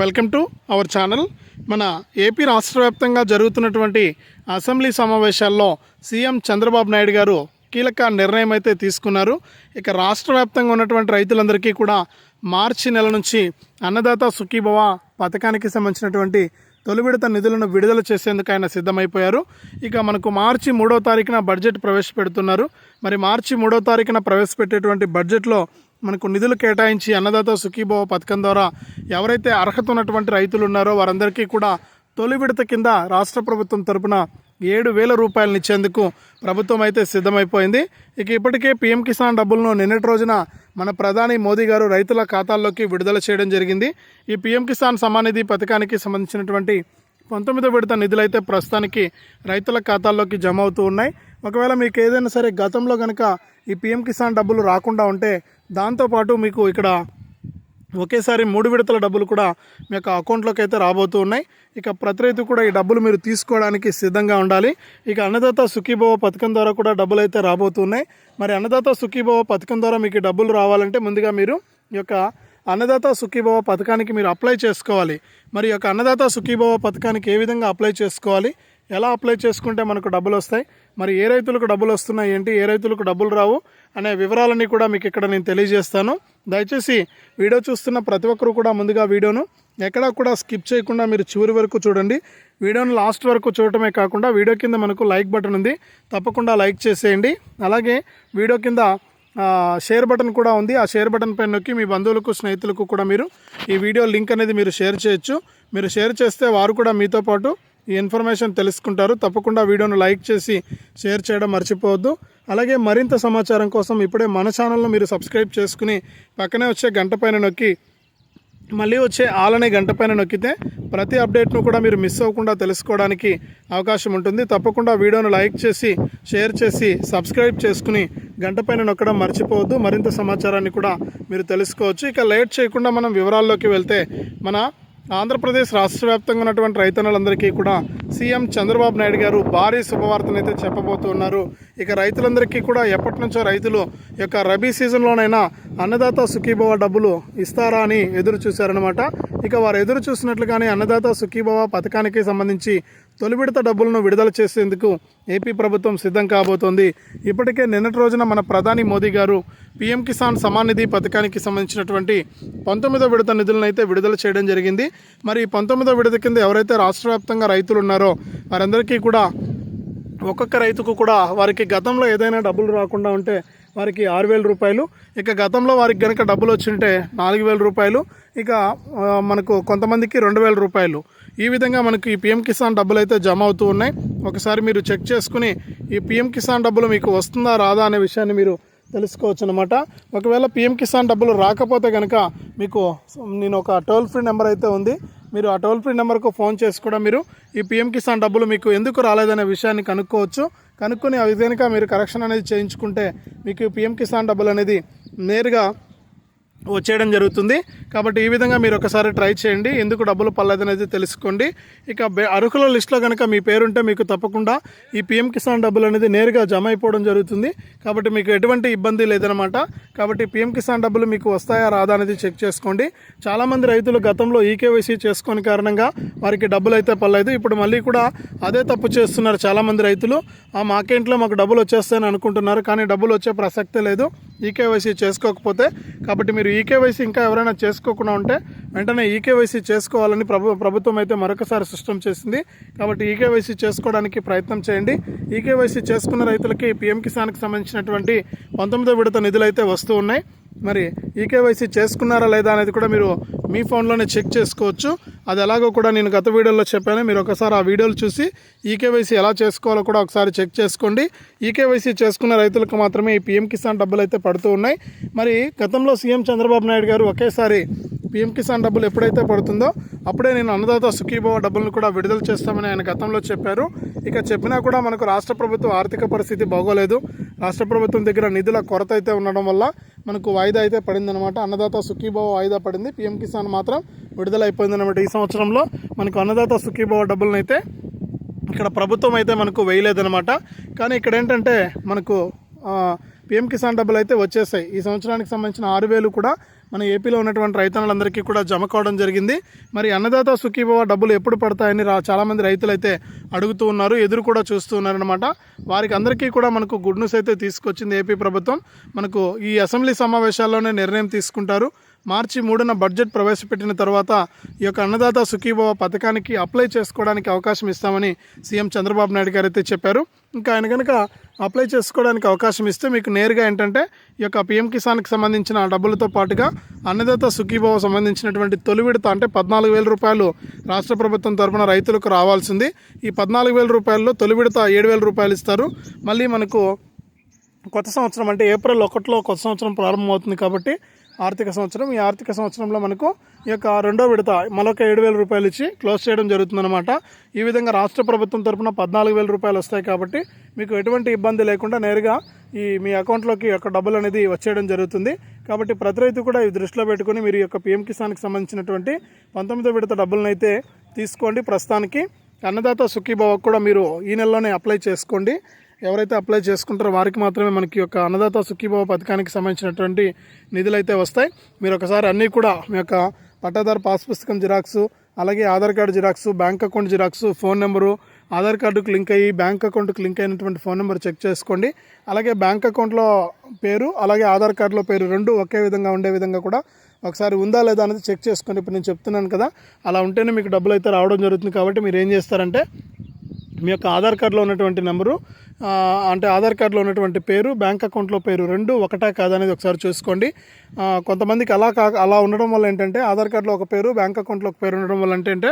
Welcome to our channel. మన AP రాష్ట్ర వ్యాప్తంగా జరుగుతున్నటువంటి అసెంబ్లీ సమావేశాల్లో సీఎం చంద్రబాబు నాయుడు గారు కీలక నిర్ణయం అయితే తీసుకున్నారు. ఇక రాష్ట్ర వ్యాప్తంగా ఉన్నటువంటి రైతులందరికీ కూడా మార్చి నెల నుంచి అన్నదాత సుఖీభవ పథకానికి సంబంధించినటువంటి తొలి విడత నిధులను విడుదల చేసేందుకు ఆయన సిద్ధమైపోయారు. ఇక మనకు మార్చి మూడో తారీఖున బడ్జెట్ ప్రవేశపెడుతున్నారు. మరి మార్చి మూడో తారీఖున ప్రవేశపెట్టేటువంటి బడ్జెట్లో మనకు నిధులు కేటాయించి అన్నదాత సుఖీభవ పథకం ద్వారా ఎవరైతే అర్హత ఉన్నటువంటి రైతులు ఉన్నారో వారందరికీ కూడా తొలి విడత కింద రాష్ట్ర ప్రభుత్వం తరపున ఏడు వేల రూపాయలను ఇచ్చేందుకు ప్రభుత్వం అయితే సిద్ధమైపోయింది. ఇక ఇప్పటికే పీఎం కిసాన్ డబ్బులను నిన్నటి రోజున మన ప్రధాని మోదీ గారు రైతుల ఖాతాల్లోకి విడుదల చేయడం జరిగింది. ఈ పీఎం కిసాన్ సమానిధి పథకానికి సంబంధించినటువంటి పంతొమ్మిదో విడత నిధులైతే ప్రస్తుతానికి రైతుల ఖాతాల్లోకి జమ అవుతూ ఉన్నాయి. ఒకవేళ మీకు ఏదైనా సరే గతంలో కనుక ఈ పీఎం కిసాన్ డబ్బులు రాకుండా ఉంటే దాంతోపాటు మీకు ఇక్కడ ఒకేసారి మూడు విడతల డబ్బులు కూడా మీ యొక్క అకౌంట్లోకి అయితే రాబోతూ ఉన్నాయి. ఇక ప్రతి రైతు కూడా ఈ డబ్బులు మీరు తీసుకోవడానికి సిద్ధంగా ఉండాలి. ఇక అన్నదాత సుఖీభవ పథకం ద్వారా కూడా డబ్బులు అయితే రాబోతున్నాయి మరి అన్నదాత సుఖీభవ పథకం ద్వారా మీకు డబ్బులు రావాలంటే ముందుగా మీరు ఈ యొక్క అన్నదాత సుఖీభవ పథకానికి మీరు అప్లై చేసుకోవాలి. మరి ఈ యొక్క అన్నదాత సుఖీభవ పథకానికి ఏ విధంగా అప్లై చేసుకోవాలి? ఎలా అప్లై చేసుకుంటే మనకు డబ్బులు వస్తాయి? మరి ఏ రైతులకు డబ్బులు వస్తున్నాయి ఏంటి? ఏ రైతులకు డబ్బులు రావు? అనే వివరాలన్నీ కూడా మీకు ఇక్కడ నేను తెలియజేస్తాను. దయచేసి వీడియో చూస్తున్న ప్రతి ఒక్కరు కూడా ముందుగా వీడియోను ఎక్కడా కూడా స్కిప్ చేయకుండా మీరు చివరి వరకు చూడండి. వీడియోను లాస్ట్ వరకు చూడటమే కాకుండా వీడియో కింద మనకు లైక్ బటన్ ఉంది. తప్పకుండా లైక్ చేసేయండి. అలాగే వీడియో కింద షేర్ బటన్ కూడా ఉంది. ఆ షేర్ బటన్ పైన నొక్కి మీ బంధువులకు స్నేహితులకు కూడా మీరు ఈ వీడియో లింక్ అనేది మీరు షేర్ చేయొచ్చు. మీరు షేర్ చేస్తే వారు కూడా మీతో పాటు ఈ ఇన్ఫర్మేషన్ తెలుసుకుంటారు. తప్పకుండా వీడియోను లైక్ చేసి షేర్ చేయడం మర్చిపోవద్దు. అలాగే మరింత సమాచారం కోసం ఇప్పుడే మన ఛానల్ను మీరు సబ్స్క్రైబ్ చేసుకుని పక్కనే వచ్చే గంట పైన నొక్కి మళ్ళీ వచ్చే ఆలనే గంట పైన నొక్కితే ప్రతి అప్డేట్ను కూడా మీరు మిస్ అవ్వకుండా తెలుసుకోవడానికి అవకాశం ఉంటుంది. తప్పకుండా వీడియోను లైక్ చేసి షేర్ చేసి సబ్స్క్రైబ్ చేసుకుని గంట పైన నొక్కడం మర్చిపోవద్దు. మరింత సమాచారాన్ని కూడా మీరు తెలుసుకోవచ్చు. ఇక లేట్ చేయకుండా మనం వివరాల్లోకి వెళ్తే మన ఆంధ్రప్రదేశ్ రాష్ట్ర వ్యాప్తంగా ఉన్నటువంటి రైతన్నలందరికీ కూడా సీఎం చంద్రబాబు నాయుడు గారు భారీ శుభవార్తనైతే చెప్పబోతున్నారు. ఇక రైతులందరికీ కూడా ఎప్పటి నుంచో రైతులు యొక్క రబీ సీజన్లోనైనా అన్నదాత సుఖీభవ డబ్బులు ఇస్తారా అని ఎదురు చూశారనమాట ఇక వారు ఎదురు చూసినట్లుగానే అన్నదాత సుఖీభవ పథకానికి సంబంధించి తొలి విడత డబ్బులను విడుదల చేసేందుకు ఏపీ ప్రభుత్వం సిద్ధం కాబోతోంది. ఇప్పటికే నిన్నటి రోజున మన ప్రధాని మోదీ గారు పీఎం కిసాన్ సమాన్ నిధి పథకానికి సంబంధించినటువంటి పంతొమ్మిదో విడత నిధులను అయితే విడుదల చేయడం జరిగింది. మరి ఈ పంతొమ్మిదో విడత కింద ఎవరైతే రాష్ట్ర వ్యాప్తంగా రైతులు ఉన్నారో వారందరికీ కూడా ఒక్కొక్క రైతుకు కూడా వారికి గతంలో ఏదైనా డబ్బులు రాకుండా ఉంటే వారికి ఆరు వేల రూపాయలు ఇక గతంలో వారికి కనుక డబ్బులు వచ్చింటే నాలుగు వేల రూపాయలు ఇక మనకు కొంతమందికి రెండు వేల రూపాయలు. ఈ విధంగా మనకు ఈ పిఎం కిసాన్ డబ్బులు అయితే జమ అవుతూ ఉన్నాయి. ఒకసారి మీరు చెక్ చేసుకుని ఈ పిఎం కిసాన్ డబ్బులు మీకు వస్తుందా రాదా అనే విషయాన్ని మీరు తెలుసుకోవచ్చు అనమాట ఒకవేళ పిఎం కిసాన్ డబ్బులు రాకపోతే కనుక మీకు నేను ఒక టోల్ ఫ్రీ నెంబర్ అయితే ఉంది. మీరు ఆ టోల్ ఫ్రీ నెంబర్కు ఫోన్ చేసి కూడా మీరు ఈ పిఎం కిసాన్ డబ్బులు మీకు ఎందుకు రాలేదనే విషయాన్ని కనుక్కోవచ్చు. కనుక్కొని ఆ విధంగా మీరు కరెక్షన్ అనేది చేయించుకుంటే మీకు పిఎం కిసాన్ డబ్బులు అనేది నేరుగా వచ్చేయడం జరుగుతుంది. కాబట్టి ఈ విధంగా మీరు ఒకసారి ట్రై చేయండి. ఎందుకు డబ్బులు పర్లేదనేది తెలుసుకోండి. ఇక అర్హుల లిస్టులో కనుక మీ పేరుంటే మీకు తప్పకుండా ఈ పిఎం కిసాన్ డబ్బులు అనేది నేరుగా జమ అయిపోవడం జరుగుతుంది. కాబట్టి మీకు ఎటువంటి ఇబ్బంది లేదనమాట కాబట్టి పిఎం కిసాన్ డబ్బులు మీకు వస్తాయా రాదా అనేది చెక్ చేసుకోండి. చాలామంది రైతులు గతంలో ఈకేవైసీ చేసుకోని కారణంగా వారికి డబ్బులు అయితే పర్లేదు ఇప్పుడు మళ్ళీ కూడా అదే తప్పు చేస్తున్నారు చాలామంది రైతులు. ఆ మాకేంట్లో మాకు డబ్బులు వచ్చేస్తాయని అనుకుంటున్నారు. కానీ డబ్బులు వచ్చే ప్రసక్తే లేదు. ఈకేవైసీ చేసుకోకపోతే కాబట్టి మీరు ఈకేవైసీ ఇంకా ఎవరైనా చేసుకోకుండా ఉంటే వెంటనే ఈకేవైసీ చేసుకోవాలని ప్రభు ప్రభుత్వం అయితే మరొకసారి సిస్టమ్ చేసింది. కాబట్టి ఈకేవైసీ చేసుకోవడానికి ప్రయత్నం చేయండి. ఈకేవైసీ చేసుకున్న రైతులకి పిఎం కిసాన్కి సంబంధించినటువంటి పంతొమ్మిదో విడత నిధులు అయితే వస్తూ ఉన్నాయి. మరి ఈకేవైసీ చేసుకున్నారా లేదా అనేది కూడా మీరు మీ ఫోన్లోనే చెక్ చేసుకోవచ్చు. అది ఎలాగో కూడా నేను గత వీడియోలో చెప్పాను. మీరు ఒకసారి ఆ వీడియోలు చూసి ఈకేవైసీ ఎలా చేసుకోవాలో కూడా ఒకసారి చెక్ చేసుకోండి. ఈకేవైసీ చేసుకున్న రైతులకు మాత్రమే ఈ పీఎం కిసాన్ డబ్బులు అయితే పడుతూ ఉన్నాయి. మరి గతంలో సీఎం చంద్రబాబు నాయుడు గారు ఒకేసారి పీఎం కిసాన్ డబ్బులు ఎప్పుడైతే పడుతుందో అప్పుడే నేను అన్నదాత సుఖీభవ డబ్బులను కూడా విడుదల చేస్తామని ఆయన గతంలో చెప్పారు. ఇక చెప్పినా కూడా మనకు రాష్ట్ర ప్రభుత్వం ఆర్థిక పరిస్థితి బాగోలేదు. రాష్ట్ర ప్రభుత్వం దగ్గర నిధుల కొరత అయితే ఉండడం వల్ల మనకు వాయిదా అయితే పడిందనమాట అన్నదాత సుఖీభావ వాయిదా పడింది. పీఎం కిసాన్ మాత్రం విడుదల అయిపోయిందనమాట ఈ సంవత్సరంలో మనకు అన్నదాత సుఖీభావ డబ్బులను అయితే ఇక్కడ ప్రభుత్వం అయితే మనకు వేయలేదనమాట కానీ ఇక్కడ ఏంటంటే మనకు పిఎం కిసాన్ డబ్బులు అయితే వచ్చేసాయి. ఈ సంవత్సరానికి సంబంధించిన ఆరు వేలు కూడా మన ఏపీలో ఉన్నటువంటి రైతన్నులందరికీ కూడా జమ కావడం జరిగింది. మరి అన్నదాత సుఖీభవ డబ్బులు ఎప్పుడు పడతాయని రా చాలామంది రైతులు అయితే అడుగుతూ ఉన్నారు ఎదురు కూడా చూస్తూ ఉన్నారనమాట వారికి అందరికీ కూడా మనకు గుడ్ న్యూస్ అయితే తీసుకొచ్చింది ఏపీ ప్రభుత్వం. మనకు ఈ అసెంబ్లీ సమావేశాల్లోనే నిర్ణయం తీసుకుంటారు. మార్చి మూడున బడ్జెట్ ప్రవేశపెట్టిన తర్వాత ఈ యొక్క అన్నదాత సుఖీభవ పథకానికి అప్లై చేసుకోవడానికి అవకాశం ఇస్తామని సీఎం చంద్రబాబు నాయుడు గారు అయితే చెప్పారు. ఇంకా ఆయన కనుక అప్లై చేసుకోవడానికి అవకాశం ఇస్తే మీకు నేరుగా ఏంటంటే ఈ యొక్క పిఎం కిసాన్కి సంబంధించిన డబ్బులతో పాటుగా అన్నదాత సుఖీభావ సంబంధించినటువంటి తొలి విడత అంటే పద్నాలుగు వేల రూపాయలు రాష్ట్ర ప్రభుత్వం తరపున రైతులకు రావాల్సింది. ఈ పద్నాలుగు వేల రూపాయల్లో తొలి విడత ఏడు వేల రూపాయలు ఇస్తారు. మళ్ళీ మనకు కొత్త సంవత్సరం అంటే ఏప్రిల్ ఒకటిలో కొత్త సంవత్సరం ప్రారంభమవుతుంది కాబట్టి ఆర్థిక సంవత్సరం ఈ ఆర్థిక సంవత్సరంలో మనకు ఈ యొక్క రెండో విడత మరొక ఏడు వేల రూపాయలు ఇచ్చి క్లోజ్ చేయడం జరుగుతుందన్నమాట. ఈ విధంగా రాష్ట్ర ప్రభుత్వం తరపున పద్నాలుగు వేల రూపాయలు వస్తాయి కాబట్టి మీకు ఎటువంటి ఇబ్బంది లేకుండా నేరుగా ఈ మీ అకౌంట్లోకి యొక్క డబ్బులు అనేది వచ్చేయడం జరుగుతుంది. కాబట్టి ప్రతి రైతు కూడా ఇది దృష్టిలో పెట్టుకుని మీరు ఈ యొక్క పిఎం కిసాన్కి సంబంధించినటువంటి పంతొమ్మిదో విడత డబ్బులను అయితే తీసుకోండి. ప్రస్తుతానికి అన్నదాత సుఖీభావకు కూడా మీరు ఈ నెలలోనే అప్లై చేసుకోండి. ఎవరైతే అప్లై చేసుకుంటారో వారికి మాత్రమే మనకి యొక్క అన్నదాత సుఖీభావ పథకానికి సంబంధించినటువంటి నిధులు అయితే వస్తాయి. మీరు ఒకసారి అన్నీ కూడా మీ యొక్క పట్టాదారు పాస్ పుస్తకం జిరాక్స్ అలాగే Aadhaar card xerox bank account xerox phone number Aadhaar కార్డుకు లింక్ అయ్యి బ్యాంక్ అకౌంట్కి లింక్ అయినటువంటి ఫోన్ నెంబర్ చెక్ చేసుకోండి. అలాగే బ్యాంక్ అకౌంట్లో పేరు అలాగే ఆధార్ కార్డులో పేరు రెండు ఒకే విధంగా ఉండే విధంగా కూడా ఒకసారి ఉందా లేదా అనేది చెక్ చేసుకోండి. ఇప్పుడు నేను చెప్తున్నాను కదా అలా ఉంటేనే మీకు డబ్బులు అయితే రావడం జరుగుతుంది కాబట్టి మీరు ఏం చేస్తారంటే మీ యొక్క ఆధార్ కార్డులో ఉన్నటువంటి నెంబరు అంటే ఆధార్ కార్డులో ఉన్నటువంటి పేరు బ్యాంక్ అకౌంట్లో పేరు రెండు ఒకటా కాదా అనేది ఒకసారి చూసుకోండి. కొంతమందికి అలా కా అలా ఉండడం వల్ల ఏంటంటే ఆధార్ కార్డులో ఒక పేరు బ్యాంక్ అకౌంట్లో ఒక పేరు ఉండడం వల్ల ఏంటంటే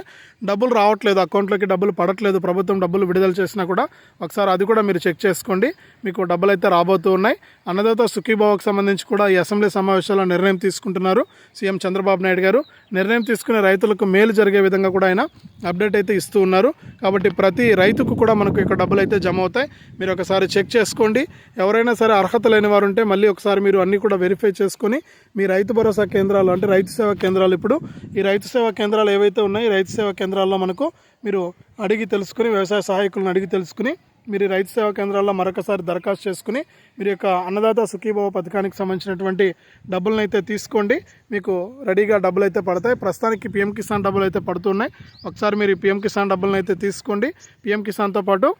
డబ్బులు రావట్లేదు అకౌంట్లోకి డబ్బులు పడట్లేదు ప్రభుత్వం డబ్బులు విడుదల చేసినా కూడా ఒకసారి అది కూడా మీరు చెక్ చేసుకోండి. మీకు డబ్బులు అయితే రాబోతూ ఉన్నాయి. అన్నదాత సుఖీభావకు సంబంధించి కూడా ఈ అసెంబ్లీ సమావేశాల్లో నిర్ణయం తీసుకుంటున్నారు సీఎం చంద్రబాబు నాయుడు గారు. నిర్ణయం తీసుకునే రైతులకు మేలు జరిగే విధంగా కూడా ఆయన అప్డేట్ అయితే ఇస్తూ ఉన్నారు. కాబట్టి ప్రతి రైతు రైతుకు కూడా మనకు ఇక్కడ డబ్బులు అయితే జమ అవుతాయి మీరు ఒకసారి చెక్ చేసుకోండి. ఎవరైనా సరే అర్హత లేని వారు ఉంటే మళ్ళీ ఒకసారి మీరు అన్నీ కూడా వెరిఫై చేసుకొని మీ రైతు భరోసా కేంద్రాలు అంటే రైతు సేవా కేంద్రాలు ఇప్పుడు ఈ రైతు సేవా కేంద్రాలు ఏవైతే ఉన్నాయో ఈ రైతు సేవా కేంద్రాల్లో మనకు మీరు అడిగి తెలుసుకుని వ్యవసాయ సహాయకులను అడిగి తెలుసుకుని మీరు రైతు సేవా కేంద్రాల్లో మరొకసారి దరఖాస్తు చేసుకుని మీరు యొక్క అన్నదాత సుఖీభావ పథకానికి సంబంధించినటువంటి డబ్బులను అయితే తీసుకోండి. మీకు రెడీగా డబ్బులు అయితే పడతాయి. ప్రస్తుతానికి పిఎం కిసాన్ డబ్బులు అయితే పడుతున్నాయి. ఒకసారి మీరు పీఎం పిఎం కిసాన్ డబ్బులను అయితే తీసుకోండి. పిఎం కిసాన్తో పాటు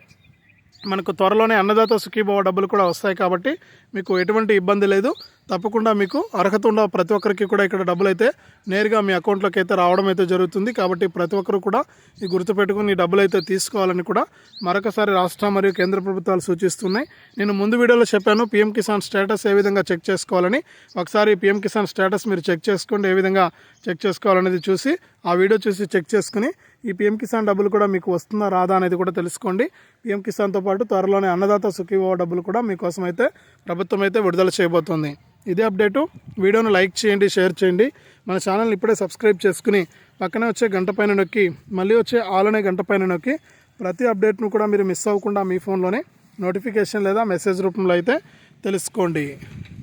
మనకు త్వరలోనే అన్నదాత సుఖీభావ డబ్బులు కూడా వస్తాయి కాబట్టి మీకు ఎటువంటి ఇబ్బంది లేదు. తప్పకుండా మీకు అర్హత ఉన్న ప్రతి ఒక్కరికి కూడా ఇక్కడ డబ్బులు అయితే నేరుగా మీ అకౌంట్లోకి అయితే రావడం అయితే జరుగుతుంది. కాబట్టి ప్రతి ఒక్కరు కూడా ఈ గుర్తుపెట్టుకుని డబ్బులు అయితే తీసుకోవాలని కూడా మరొకసారి రాష్ట్ర మరియు కేంద్ర ప్రభుత్వాలు సూచిస్తున్నాయి. నేను ముందు వీడియోలో చెప్పాను పీఎం కిసాన్ స్టేటస్ ఏ విధంగా చెక్ చేసుకోవాలని. ఒకసారి పీఎం కిసాన్ స్టేటస్ మీరు చెక్ చేసుకోండి ఏ విధంగా చెక్ చేసుకోవాలనేది చూసి ఆ వీడియో చూసి చెక్ చేసుకుని ఈ పీఎం కిసాన్ డబ్బులు కూడా మీకు వస్తుందా రాదా అనేది కూడా తెలుసుకోండి. పిఎం కిసాన్తో పాటు త్వరలోనే అన్నదాత సుఖీభావ డబ్బులు కూడా మీకోసం అయితే ప్రభుత్వం అయితే విడుదల చేయబోతుంది. ఇదే అప్డేటు వీడియోను లైక్ చేయండి షేర్ చేయండి. మన ఛానల్ని ఇప్పుడే సబ్స్క్రైబ్ చేసుకుని పక్కనే వచ్చే గంట పైన నొక్కి మళ్ళీ వచ్చే ఆలనే గంట పైన నొక్కి ప్రతి అప్డేట్ను కూడా మీరు మిస్ అవ్వకుండా మీ ఫోన్లోనే నోటిఫికేషన్ లేదా మెసేజ్ రూపంలో అయితే తెలుసుకోండి.